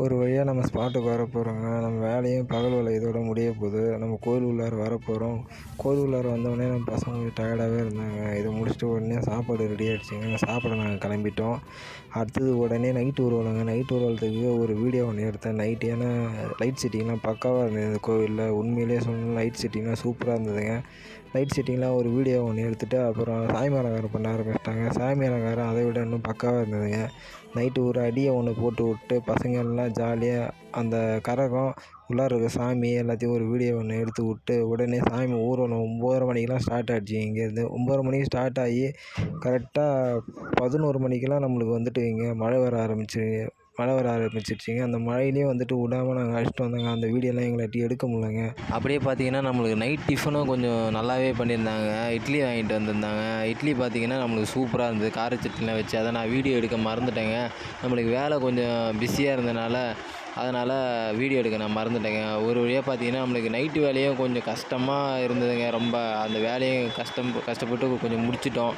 ஒரு வழியாக நம்ம ஸ்பாட்டுக்கு வர போகிறோங்க நம்ம வேலையும் பகல் வேலை இதோட முடிய போகுது. நம்ம கோயில் உள்ளார வர போகிறோம் கோயில் உள்ளார வந்தோடனே நம்ம பசங்க கொஞ்சம் டயர்டாகவே இருந்தாங்க. இதை முடிச்சுட்டு உடனே சாப்பாடு ரெடி ஆகிடுச்சிங்க சாப்பிட நாங்கள் கிளம்பிட்டோம். அடுத்தது உடனே நைட்டு ஊர்வலங்க நைட்டு ஊர்வலத்துக்கு ஒரு வீடியோ ஒன்று எடுத்தேன். நைட் ஏன்னா லைட் செட்டிங்லாம் பக்காவாக இருந்தது கோவிலில். உண்மையிலேயே சொன்னால் லைட் செட்டிங்லாம் சூப்பராக இருந்ததுங்க. லைட் செட்டிங்லாம் ஒரு வீடியோ ஒன்று எடுத்துகிட்டு அப்புறம் சாமி அலங்காரம் பண்ண ஆரம்பிச்சிட்டாங்க. சாமி அலங்காரம் அதை விட இன்னும் பக்காவாக இருந்ததுங்க. நைட்டு ஒரு அடியை ஒன்று போட்டு விட்டு பசங்கள்லாம் நல்லா ஜாலியாக அந்த கரகம் உள்ளார இருக்க சாமி எல்லாத்தையும் ஒரு வீடியோ ஒன்று எடுத்து விட்டு உடனே சாமி ஊர்வலம் ஒம்போதரை மணிக்கெலாம் ஸ்டார்ட் ஆகிடுச்சி இங்கேருந்து ஒம்போதரை மணிக்கு ஸ்டார்ட் ஆகி கரெக்டாக பதினோரு மணிக்கெலாம் நம்மளுக்கு வந்துட்டு இங்கே மழை வர ஆரம்பிச்சு மழை வர ஆரம்பிச்சிருச்சுங்க. அந்த மழையிலேயே வந்துட்டு விடாம நாங்கள் அழைச்சிட்டு வந்தோங்க. அந்த வீடியோலாம் எங்களாட்டி எடுக்க முடியலங்க. அப்படியே பார்த்தீங்கன்னா நம்மளுக்கு நைட் டிஃபனும் கொஞ்சம் நல்லாவே பண்ணியிருந்தாங்க. இட்லி வாங்கிட்டு வந்திருந்தாங்க. இட்லி பார்த்தீங்கன்னா நம்மளுக்கு சூப்பராக இருந்தது. கார சட்னிலாம் வச்சு அதை நான் வீடியோ எடுக்க மறந்துட்டேங்க. நம்மளுக்கு வேலை கொஞ்சம் பிஸியாக இருந்தனால அதனால் வீடியோ எடுக்க நான் மறந்துட்டேங்க. ஒரு வழியாக பார்த்தீங்கன்னா நம்மளுக்கு நைட்டு வேலையும் கொஞ்சம் கஷ்டமாக இருந்ததுங்க. ரொம்ப அந்த வேலையும் கஷ்டம் கஷ்டப்பட்டு கொஞ்சம் முடிச்சிட்டோம்.